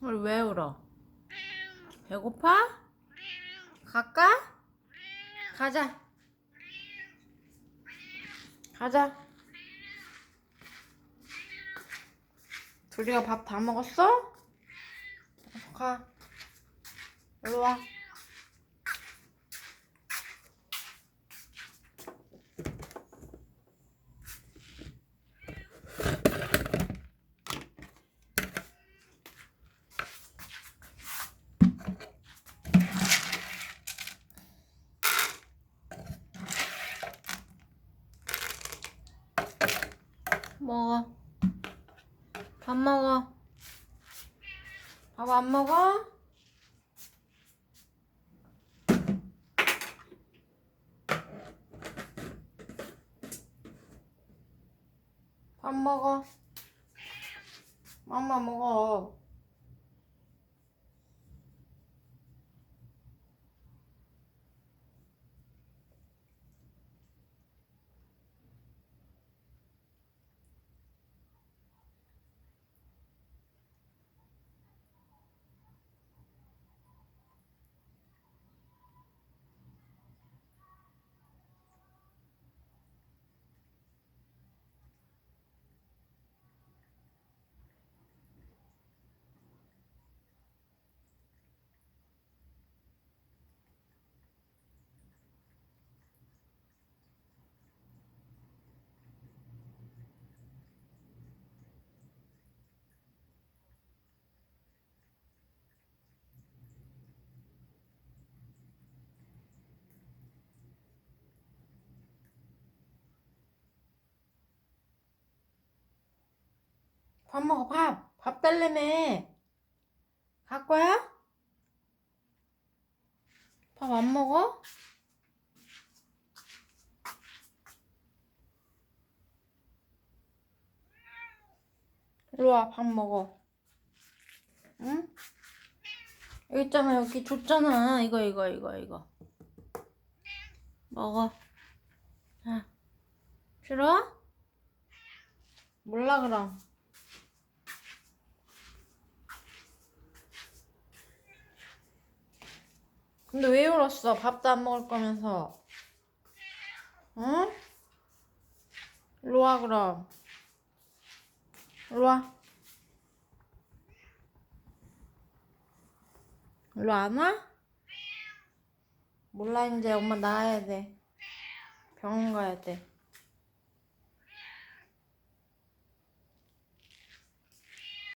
왜 울어? 배고파? 갈까? 가자. 가자. 둘이가 밥 다 먹었어? 가. 일로 와. 먹어. 밥 먹어. 밥 안 먹어? 밥 먹어. 맘마 먹어. 밥 먹어, 밥. 밥 달래매. 갈 거야? 밥 안 먹어? 일로 와, 밥 먹어. 응? 여기 있잖아, 여기 줬잖아. 이거, 이거, 이거, 이거. 먹어. 자. 싫어? 몰라, 그럼. 근데 왜 울었어? 밥도 안 먹을 거면서. 응? 일로 와, 그럼. 일로 와. 일로 안 와? 몰라, 이제 엄마 나가야 돼. 병원 가야 돼.